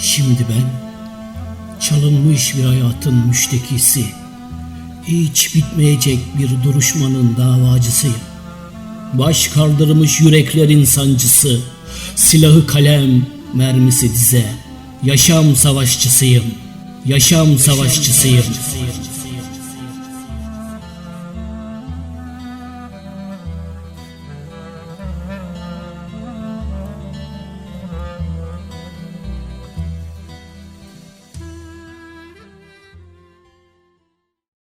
Şimdi ben? Çalınmış bir hayatın müştekisi. Hiç bitmeyecek bir duruşmanın davacısıyım. Baş kaldırmış yüreklerin sancısı. Silahı kalem, mermisi dize. Yaşam savaşçısıyım. Yaşam savaşçısıyım.